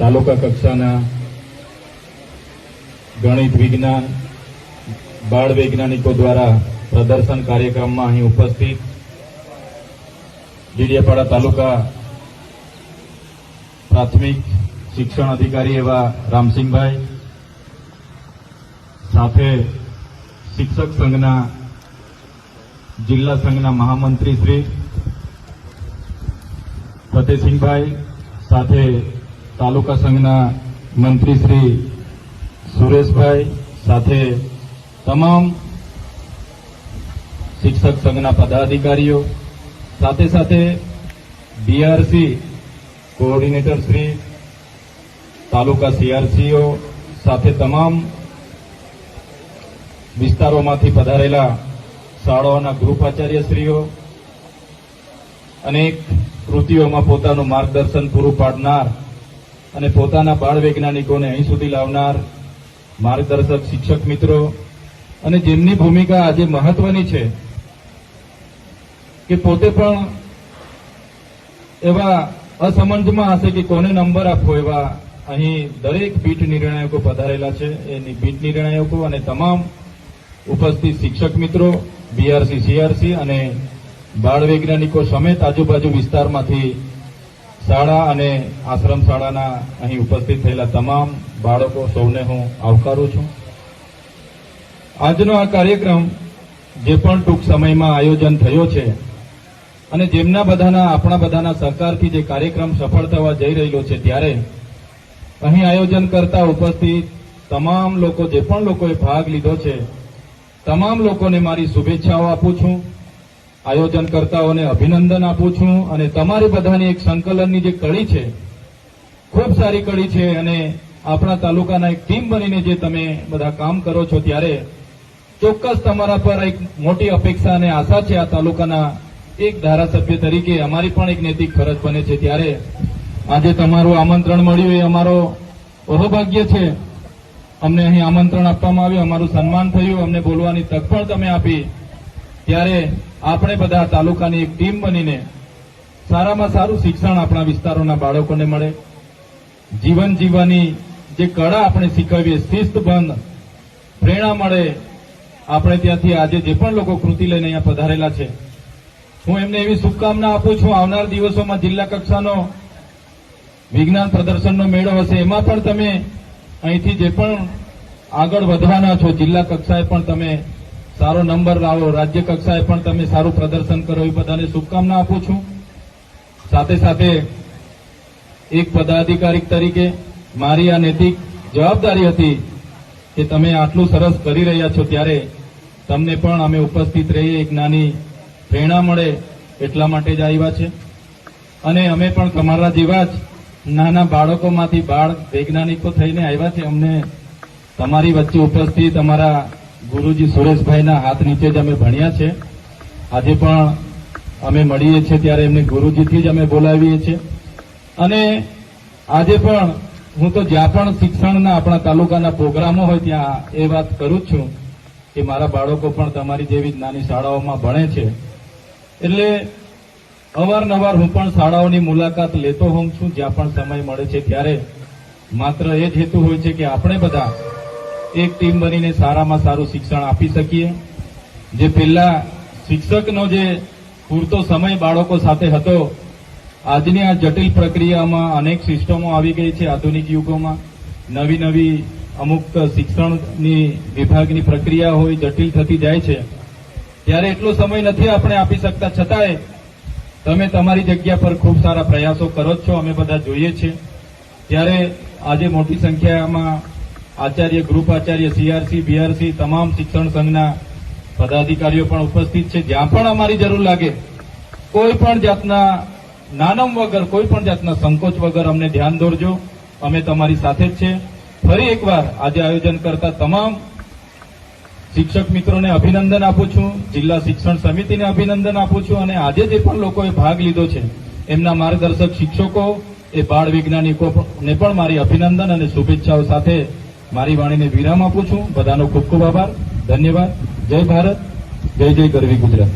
તાલુકા કક્ષાના ગણિત વિજ્ઞાન, બાળ વૈજ્ઞાનિકો દ્વારા પ્રદર્શન કાર્યક્રમમાં અહીં ઉપસ્થિત ડીડીયાપાડા તાલુકા પ્રાથમિક શિક્ષણ અધિકારી એવા રામસિંહભાઈ સાથે શિક્ષક સંઘના, જિલ્લા સંઘના મહામંત્રી શ્રી ફતેસિંહભાઈ સાથે તાલુકા સંઘના મંત્રી શ્રી સુરેશભાઈ સાથે તમામ શિક્ષક સંઘના પદાધિકારીઓ, સાથે સાથે બીઆરસી કોઓર્ડિનેટર શ્રી, તાલુકા સીઆરસીઓ સાથે તમામ વિસ્તારોમાંથી પધારેલા શાળાઓના ગૃહાચાર્યશ્રીઓ અનેક કૃતિઓમાં પોતાનું માર્ગદર્શન પૂરું પાડનાર અને પોતાના બાળ વૈજ્ઞાનિકોને અહીં સુધી લાવનાર માર્ગદર્શક, શિક્ષક મિત્રો, અને જેમની ભૂમિકા આજે મહત્વની છે કે પોતે પણ એવા અસમંજમાં હશે કે કોને નંબર આપવો એવા અહીં દરેક પીઠ નિર્ણાયકો પધારેલા છે. એ પીઠ નિર્ણાયકો અને તમામ ઉપસ્થિત શિક્ષક મિત્રો બીઆરસી સીઆરસી અને બાળ વૈજ્ઞાનિકો સમેત આજુબાજુ વિસ્તારમાંથી શાળા અને આશ્રમ શાળાના અહીં ઉપસ્થિત થયેલા તમામ બાળકો સૌને હું આવકારું છું. આજનો આ કાર્યક્રમ જે પણ ટૂંક સમયમાં આયોજન થયો છે અને જેમના બધાના, આપણા બધાના સહકારથી જે કાર્યક્રમ સફળ થવા જઈ રહ્યો છે ત્યારે અહીં આયોજન કરતા ઉપસ્થિત તમામ લોકો, જે પણ લોકોએ ભાગ લીધો છે, તમામ લોકોને મારી શુભેચ્છાઓ આપું છું. આયોજનકર્તાઓને અભિનંદન આપું છું અને તમારી બધાની એક સંકલનની જે કડી છે, ખૂબ સારી કડી છે અને આપણા તાલુકાના એક ટીમ બનીને જે તમે બધા કામ કરો છો ત્યારે ચોક્કસ તમારા પર એક મોટી અપેક્ષા અને આશા છે આ તાલુકાના એક ધારાસભ્ય તરીકે. અમારી પણ એક નૈતિક ફરજ બને છે ત્યારે આજે તમારું આમંત્રણ મળ્યું એ અમારો અહોભાગ્ય છે. અમને અહીં આમંત્રણ આપવામાં આવ્યું, અમારું સન્માન થયું, અમને બોલવાની તક પણ તમે આપી. ત્યારે આપણે બધા તાલુકાની એક ટીમ બનીને સારામાં સારું શિક્ષણ આપણા વિસ્તારોના બાળકોને મળે. જીવન જીવવાની જે કળા આપણે શીખવીએ શિસ્તબંધ પ્રેરણા મળે, આપણે ત્યાંથી આજે જે પણ લોકો કૃતિ લઈને અહીંયા પધારેલા છે. હું એમને એવી શુભકામના આપું છું, આવનાર દિવસોમાં જિલ્લા કક્ષાનો વિજ્ઞાન પ્રદર્શનનો મેળો હશે. એમાં પણ તમે અહીંથી જે પણ આગળ વધવાના છો, જિલ્લા કક્ષાએ પણ તમે સારો નંબર લાવો. રાજ્ય કક્ષાએ પણ તમે સારું પ્રદર્શન કરો. એ બધાને શુભકામના આપું છું. સાથે સાથે એક પદાધિકારી તરીકે મારી આ નૈતિક જવાબદારી હતી કે તમે આટલું સરસ કરી રહ્યા છો ત્યારે તમને પણ અમે ઉપસ્થિત રહીએ, એક નાની પ્રેરણા મળે એટલા માટે જ આવ્યા છે. અને અમે પણ તમારા જેવા જ નાના બાળકોમાંથી બાળ વૈજ્ઞાનિકો થઈને આવ્યા છે. અમને તમારી વચ્ચે ઉપસ્થિત, અમારા ગુરુજી સુરેશભાઈના હાથ નીચે જ અમે ભણ્યા છે. આજે પણ અમે મળીએ છીએ ત્યારે એમને ગુરુજીથી જ અમે બોલાવીએ છીએ. અને આજે પણ હું તો જ્યાં પણ શિક્ષણના આપણા તાલુકાના પ્રોગ્રામો હોય ત્યાં એ વાત કરું જ છું કે મારા બાળકો પણ તમારી જેવી જ નાની શાળાઓમાં ભણે છે. એટલે અવારનવાર હું પણ શાળાઓની મુલાકાત લેતો હોઉં છું જ્યાં પણ સમય મળે છે ત્યારે. માત્ર એ જ હેતુ હોય છે કે આપણે બધા એક ટીમ બનીને સારામાં સારું શિક્ષણ આપી શકીએ. જે પહેલા શિક્ષકનો જે પૂરતો સમય બાળકો સાથે હતો, આજની આ જટિલ પ્રક્રિયામાં અનેક સિસ્ટમો આવી ગઈ છે આધુનિક યુગોમાં. નવી નવી અમુક શિક્ષણની વિભાગની પ્રક્રિયા હોય, જટિલ થતી જાય છે. ત્યારે એટલો સમય નથી આપણે આપી શકતા. છતાંય તમે તમારી જગ્યા પર ખૂબ સારા પ્રયાસો કરો છો. અમે બધા જોઈએ છીએ. ત્યારે આજે મોટી સંખ્યામાં Acharya, group Acharya CRC BRC તમામ શિક્ષણ સંઘના પદાધિકારીઓ પણ ઉપસ્થિત છે. જ્યાં પણ અમારી જરૂર લાગે, કોઈ પણ જાતના નાનમ વગર, કોઈ પણ જાતના સંકોચ વગર અમને ધ્યાન દોરજો. અમે તમારી સાથે જ છે. ફરી એકવાર આજે આયોજન કરતા તમામ શિક્ષક મિત્રોને અભિનંદન આપું છું. જિલ્લા શિક્ષણ સમિતિને અભિનંદન આપું છું અને આજે જે પણ લોકોએ ભાગ લીધો છે, એમના માર્ગદર્શક શિક્ષકો, એ બાળ વૈજ્ઞાનિકોને પણ મારી અભિનંદન અને શુભેચ્છાઓ સાથે મારી વાણીને વિરામ આપું છું. બધાનો ખૂબ ખૂબ આભાર. ધન્યવાદ. જય ભારત. જય જય ગરવી ગુજરાત.